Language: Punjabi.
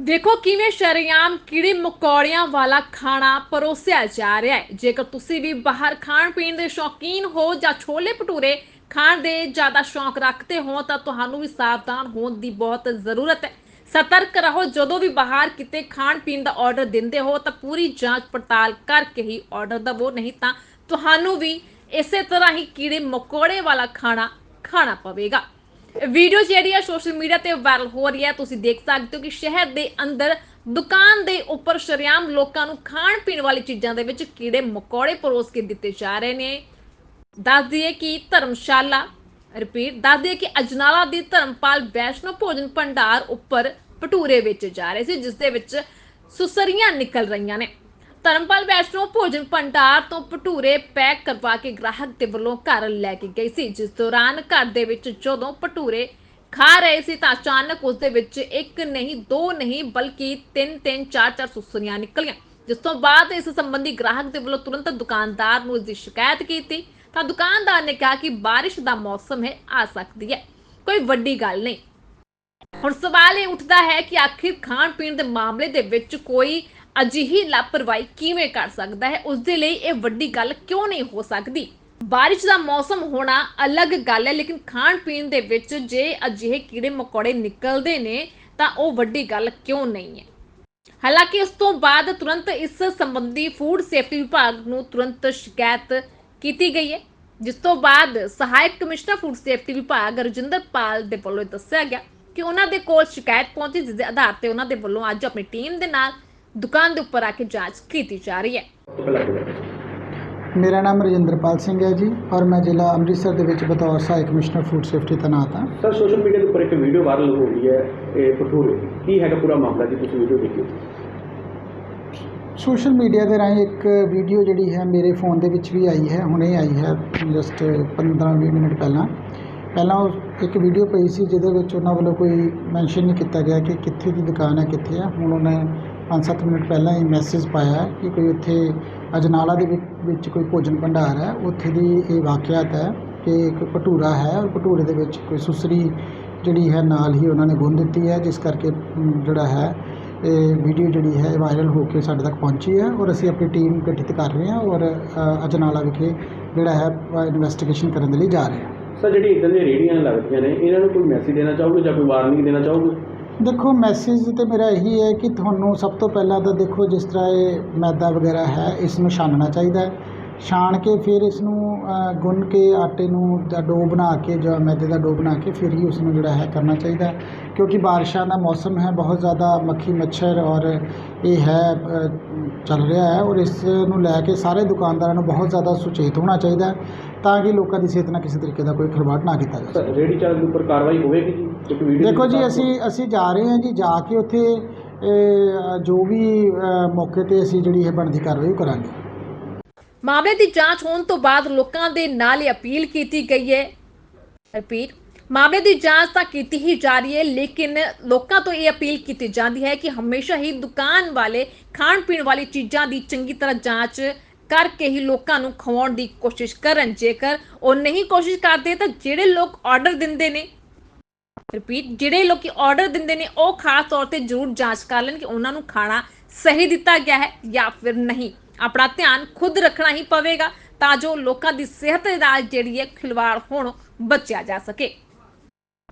ਦੇਖੋ ਕਿਵੇਂ ਸ਼ਰੇਆਮ ਕੀੜੇ ਮਕੌੜਿਆਂ ਵਾਲਾ ਖਾਣਾ ਪਰੋਸਿਆ ਜਾ ਰਿਹਾ ਹੈ। ਜੇਕਰ ਤੁਸੀਂ ਵੀ ਬਾਹਰ ਖਾਣ ਪੀਣ ਦੇ ਸ਼ੌਕੀਨ ਹੋ ਜਾਂ ਛੋਲੇ ਭਟੂਰੇ ਖਾਣ ਦੇ ਜ਼ਿਆਦਾ ਸ਼ੌਕ ਰੱਖਦੇ ਹੋ, ਤਾਂ ਤੁਹਾਨੂੰ ਵੀ ਸਾਵਧਾਨ ਹੋਣ ਦੀ ਬਹੁਤ ਜ਼ਰੂਰਤ ਹੈ। ਸਤਰਕ ਰਹੋ, ਜਦੋਂ ਵੀ ਬਾਹਰ ਕਿਤੇ ਖਾਣ ਪੀਣ ਦਾ ਆਰਡਰ ਦਿੰਦੇ ਹੋ, ਤਾਂ ਪੂਰੀ ਜਾਂਚ ਪੜਤਾਲ ਕਰਕੇ ਹੀ ਆਰਡਰ ਦਵੋ, ਨਹੀਂ ਤਾਂ ਤੁਹਾਨੂੰ ਵੀ ਇਸੇ ਤਰ੍ਹਾਂ ਹੀ ਕੀੜੇ ਮਕੌੜੇ ਵਾਲਾ ਖਾਣਾ ਖਾਣਾ ਪਵੇਗਾ। ਵੀਡੀਓ ਜਿਹੜੀ ਹੈ ਸੋਸ਼ਲ ਮੀਡੀਆ ਤੇ ਵਾਇਰਲ ਹੋ ਰਹੀ ਹੈ ਤੁਸੀਂ ਦੇਖ ਸਕਦੇ ਹੋ ਕਿ ਸ਼ਹਿਰ ਦੇ ਅੰਦਰ, ਦੁਕਾਨ ਦੇ ਉੱਪਰ ਸ਼ਰੇਆਮ ਲੋਕਾਂ ਨੂੰ ਖਾਣ ਪੀਣ ਵਾਲੀ ਚੀਜ਼ਾਂ ਦੇ ਵਿੱਚ ਕੀੜੇ ਮਕੌੜੇ ਪਰੋਸ ਕੇ ਦਿੱਤੇ ਜਾ ਰਹੇ ਨੇ। ਦੱਸ ਦਈਏ ਕਿ ਧਰਮਸ਼ਾਲਾ ਰਿਪੀਟ ਦੱਸ ਦਈਏ ਕਿ ਅਜਨਾਲਾ ਦੀ ਧਰਮਪਾਲ ਵੈਸ਼ਨੋ ਭੋਜਨ ਭੰਡਾਰ ਉੱਪਰ ਭਟੂਰੇ ਵੇਚੇ ਜਾ ਰਹੇ ਸੀ, ਜਿਸ ਦੇ ਵਿੱਚ ਸੁਸਰੀਆਂ ਨਿਕਲ ਰਹੀਆਂ ਨੇ। ਧਰਮਪਾਲ ਵੈਸ਼ਨੋ ਭੋਜਨ ਭੰਡਾਰ ਤੋਂ ਭਟੂਰੇ ਪੈਕ ਕਰਵਾ ਕੇ ਗ੍ਰਾਹਕ ਦੇ ਵੱਲੋਂ ਘਰ ਲੈ ਕੇ ਗਈ ਸੀ। ਜਿਸ ਦੌਰਾਨ ਘਰ ਦੇ ਵਿੱਚ ਜਦੋਂ ਭਟੂਰੇ ਖਾ ਰਹੇ ਸੀ ਤਾਂ ਅਚਾਨਕ ਉਸ ਦੇ ਵਿੱਚ ਇੱਕ ਨਹੀਂ, ਦੋ ਨਹੀਂ, ਬਲਕਿ ਤਿੰਨ ਤਿੰਨ, ਚਾਰ ਚਾਰ ਸੁਸਰੀਆਂ ਨਿਕਲੀਆਂ। ਜਿਸ ਤੋਂ ਬਾਅਦ ਇਸ ਸੰਬੰਧੀ ਗ੍ਰਾਹਕ ਦੇ ਵੱਲੋਂ ਤੁਰੰਤ ਦੁਕਾਨਦਾਰ ਨੂੰ ਇਸ ਦੀ ਸ਼ਿਕਾਇਤ ਕੀਤੀ। ਤਾਂ ਦੁਕਾਨਦਾਰ ਨੇ ਕਿਹਾ ਕਿ ਬਾਰਿਸ਼ ਦਾ ਮੌਸਮ ਹੈ, ਆ ਸਕਦੀ ਹੈ। ਕੋਈ ਵੱਡੀ ਗੱਲ ਨਹੀਂ। ਹੁਣ ਸਵਾਲ ਇਹ ਉੱਠਦਾ ਹੈ ਕਿ ਆਖਿਰ ਖਾਣ ਪੀਣ ਦੇ ਮਾਮਲੇ ਦੇ ਵਿੱਚ ਕੋਈ ਅਜਿਹੀ ਲਾਪਰਵਾਹੀ ਕਿਵੇਂ ਕਰ ਸਕਦਾ ਹੈ? ਉਸ ਦੇ ਲਈ ਇਹ ਵੱਡੀ ਗੱਲ ਕਿਉਂ ਨਹੀਂ ਹੋ ਸਕਦੀ? ਬਾਰਿਸ਼ ਦਾ ਮੌਸਮ ਹੋਣਾ ਅਲੱਗ ਗੱਲ ਹੈ, ਲੇਕਿਨ ਖਾਣ ਪੀਣ ਦੇ ਵਿੱਚ ਜੇ ਅਜਿਹੇ ਕੀੜੇ ਮਕੌੜੇ ਨਿਕਲਦੇ ਨੇ, ਤਾਂ ਉਹ ਵੱਡੀ ਗੱਲ ਕਿਉਂ ਨਹੀਂ ਹੈ? ਹਾਲਾਂਕਿ ਇਸ ਤੋਂ ਬਾਅਦ ਤੁਰੰਤ ਇਸ ਸੰਬੰਧੀ ਫੂਡ ਸੇਫਟੀ ਵਿਭਾਗ ਨੂੰ ਤੁਰੰਤ ਸ਼ਿਕਾਇਤ ਕੀਤੀ ਗਈ ਹੈ, ਜਿਸ ਤੋਂ ਬਾਅਦ ਸਹਾਇਕ ਕਮਿਸ਼ਨਰ ਫੂਡ ਸੇਫਟੀ ਵਿਭਾਗ ਰਜਿੰਦਰ ਪਾਲ ਦੇ ਵੱਲੋਂ ਇਹ ਦੱਸਿਆ ਗਿਆ ਕਿ ਉਹਨਾਂ ਦੇ ਕੋਲ ਸ਼ਿਕਾਇਤ ਪਹੁੰਚੀ, ਜਿਸ ਦੇ ਆਧਾਰ ਤੇ ਉਹਨਾਂ ਦੇ ਵੱਲੋਂ ਅੱਜ ਆਪਣੀ ਟੀਮ ਦੇ ਨਾਲ ਦੁਕਾਨ ਦੇ ਉੱਪਰ ਆ ਕੇ ਜਾਂਚ ਕੀਤੀ ਜਾ ਰਹੀ ਹੈ। ਮੇਰਾ ਨਾਮ ਰਜਿੰਦਰਪਾਲ ਸਿੰਘ ਹੈ ਜੀ ਔਰ ਮੈਂ ਜ਼ਿਲ੍ਹਾ ਅੰਮ੍ਰਿਤਸਰ ਦੇ ਵਿੱਚ ਬਤੌਰ ਸਹਾਇਕ ਕਮਿਸ਼ਨਰ ਫੂਡ ਸੇਫਟੀ ਤੈਨਾਤ ਹਾਂ। ਸਰ ਸੋਸ਼ਲ ਮੀਡੀਆ ਦੇ ਉੱਪਰ ਇੱਕ ਵੀਡੀਓ ਵਾਇਰਲ ਹੋ ਰਹੀ ਹੈ ਇਹ ਭਟੂਰੇ ਦੀ। ਕੀ ਹੈਗਾ ਪੂਰਾ ਮਾਮਲਾ ਜੀ? ਤੁਸੀਂ ਵੀਡੀਓ ਦੇਖਿਓ ਸੋਸ਼ਲ ਮੀਡੀਆ ਦੇ ਰਾਹੀਂ ਇੱਕ ਵੀਡੀਓ ਜਿਹੜੀ ਹੈ ਮੇਰੇ ਫੋਨ ਦੇ ਵਿੱਚ ਵੀ ਆਈ ਹੈ ਹੁਣੇ ਆਈ ਹੈ ਜਸਟ 15-20 ਮਿੰਟ ਪਹਿਲਾਂ। ਪਹਿਲਾਂ ਉਹ ਇੱਕ ਵੀਡੀਓ ਪਈ ਸੀ ਜਿਹਦੇ ਵਿੱਚ ਉਹਨਾਂ ਵੱਲੋਂ ਕੋਈ ਮੈਂਸ਼ਨ ਨਹੀਂ ਕੀਤਾ ਗਿਆ ਕਿ ਕਿੱਥੇ ਦੀ ਦੁਕਾਨ ਹੈ ਕਿੱਥੇ ਹੈ ਹੁਣ ਉਹਨੇ 5-7 ਮਿੰਟ ਪਹਿਲਾਂ ਹੀ ਮੈਸੇਜ ਪਾਇਆ ਕਿ ਕੋਈ ਉੱਥੇ ਅਜਨਾਲਾ ਦੇ ਵਿੱਚ ਵਿੱਚ ਕੋਈ ਭੋਜਨ ਭੰਡਾਰ ਹੈ। ਉੱਥੇ ਦੀ ਇਹ ਵਾਕਿਆਤ ਹੈ ਕਿ ਇੱਕ ਭਟੂਰਾ ਹੈ ਔਰ ਭਟੂਰੇ ਦੇ ਵਿੱਚ ਕੋਈ ਸੁਸਰੀ ਜਿਹੜੀ ਹੈ ਨਾਲ ਹੀ ਉਹਨਾਂ ਨੇ ਗੁੰਨ ਦਿੱਤੀ ਹੈ, ਜਿਸ ਕਰਕੇ ਜਿਹੜਾ ਹੈ, ਇਹ ਵੀਡੀਓ ਜਿਹੜੀ ਹੈ ਵਾਇਰਲ ਹੋ ਕੇ ਸਾਡੇ ਤੱਕ ਪਹੁੰਚੀ ਹੈ ਔਰ ਅਸੀਂ ਆਪਣੀ ਟੀਮ ਗਠਿਤ ਕਰ ਰਹੇ ਹਾਂ ਔਰ ਅਜਨਾਲਾ ਵਿਖੇ ਜਿਹੜਾ ਹੈ ਇਨਵੈਸਟੀਗੇਸ਼ਨ ਕਰਨ ਦੇ ਲਈ ਜਾ ਰਹੇ ਹਾਂ। ਸਰ, ਜਿਹੜੀ ਇਦਾਂ ਦੀਆਂ ਰੇਹੜੀਆਂ ਲੱਗਦੀਆਂ ਨੇ, ਇਹਨਾਂ ਨੂੰ ਕੋਈ ਮੈਸੇਜ ਦੇਣਾ ਚਾਹੋਗੇ ਜਾਂ ਕੋਈ ਵਾਰਨਿੰਗ ਦੇਣਾ ਚਾਹੋਗੇ? ਦੇਖੋ ਮੈਸੇਜ ਤਾਂ ਮੇਰਾ ਇਹੀ ਹੈ ਕਿ ਤੁਹਾਨੂੰ ਸਭ ਤੋਂ ਪਹਿਲਾਂ ਤਾਂ ਦੇਖੋ, ਜਿਸ ਤਰ੍ਹਾਂ ਇਹ ਮੈਦਾ ਵਗੈਰਾ ਹੈ, ਇਸ ਨੂੰ ਛਾਨਣਾ ਚਾਹੀਦਾ ਹੈ। ਛਾਣ ਕੇ ਫਿਰ ਇਸ ਨੂੰ ਗੁੰਨ ਕੇ ਆਟੇ ਨੂੰ ਜਾਂ ਡੋ ਬਣਾ ਕੇ ਜਾਂ ਮੈਦੇ ਦਾ ਡੋ ਬਣਾ ਕੇ ਫਿਰ ਹੀ ਉਸ ਨੂੰ ਜਿਹੜਾ ਹੈ ਕਰਨਾ ਚਾਹੀਦਾ ਕਿਉਂਕਿ ਬਾਰਿਸ਼ਾਂ ਦਾ ਮੌਸਮ ਹੈ, ਬਹੁਤ ਜ਼ਿਆਦਾ ਮੱਖੀ ਮੱਛਰ ਔਰ ਇਹ ਹੈ ਚੱਲ ਰਿਹਾ ਹੈ ਔਰ ਇਸ ਨੂੰ ਲੈ ਕੇ ਸਾਰੇ ਦੁਕਾਨਦਾਰਾਂ ਨੂੰ ਬਹੁਤ ਜ਼ਿਆਦਾ ਸੁਚੇਤ ਹੋਣਾ ਚਾਹੀਦਾ ਤਾਂ ਕਿ ਲੋਕਾਂ ਦੀ ਸਿਹਤ ਨਾਲ ਕਿਸੇ ਤਰੀਕੇ ਦਾ ਕੋਈ ਖਿਲਵਾੜ ਨਾ ਕੀਤਾ ਜਾਵੇ ਸਕੇ। ਚਾਲਕ ਉੱਪਰ ਕਾਰਵਾਈ ਹੋਵੇਗੀ? ਦੇਖੋ ਜੀ ਅਸੀਂ ਅਸੀਂ ਜਾ ਰਹੇ ਹਾਂ ਜੀ ਜਾ ਕੇ ਉੱਥੇ ਜੋ ਵੀ ਮੌਕੇ ਤੇ ਅਸੀਂ ਜਿਹੜੀ ਇਹ ਬਣਦੀ ਕਾਰਵਾਈ ਕਰਾਂਗੇ। ਮਾਮਲੇ ਦੀ ਜਾਂਚ ਹੋਣ ਤੋਂ ਬਾਅਦ ਲੋਕਾਂ ਦੇ ਨਾਲ ਇਹ ਅਪੀਲ ਕੀਤੀ ਗਈ ਹੈ। ਰਿਪੀਟ ਮਾਮਲੇ ਦੀ ਜਾਂਚ ਤਾਂ ਕੀਤੀ ਹੀ ਜਾ ਰਹੀ ਹੈ ਲੇਕਿਨ ਲੋਕਾਂ ਤੋਂ ਇਹ ਅਪੀਲ ਕੀਤੀ ਜਾਂਦੀ ਹੈ ਕਿ ਹਮੇਸ਼ਾ ਹੀ ਦੁਕਾਨ ਵਾਲੇ ਖਾਣ ਪੀਣ ਵਾਲੀ ਚੀਜ਼ਾਂ ਦੀ ਚੰਗੀ ਤਰ੍ਹਾਂ ਜਾਂਚ ਕਰਕੇ ਹੀ ਲੋਕਾਂ ਨੂੰ ਖਵਾਉਣ ਦੀ ਕੋਸ਼ਿਸ਼ ਕਰਨ। ਜੇਕਰ ਉਹ ਨਹੀਂ ਕੋਸ਼ਿਸ਼ ਕਰਦੇ ਤਾਂ ਜਿਹੜੇ ਲੋਕ ਆਰਡਰ ਦਿੰਦੇ ਨੇ ਰਿਪੀਟ ਜਿਹੜੇ ਲੋਕੀ ਆਰਡਰ ਦਿੰਦੇ ਨੇ, ਉਹ ਖਾਸ ਤੌਰ ਤੇ ਜ਼ਰੂਰ ਜਾਂਚ ਕਰ ਲੈਣ ਕਿ ਉਹਨਾਂ ਨੂੰ ਖਾਣਾ ਸਹੀ ਦਿੱਤਾ ਗਿਆ ਹੈ ਜਾਂ ਫਿਰ ਨਹੀਂ। ਆਪਣਾ ਧਿਆਨ ਖੁਦ ਰੱਖਣਾ ਹੀ ਪਵੇਗਾ ਤਾਂ ਜੋ ਲੋਕਾਂ ਦੀ ਸਿਹਤ ਦੇ ਨਾਲ ਜਿਹੜੀ ਹੈ ਖਿਲਵਾੜ ਹੋਣ, ਬਚਿਆ ਜਾ ਸਕੇ।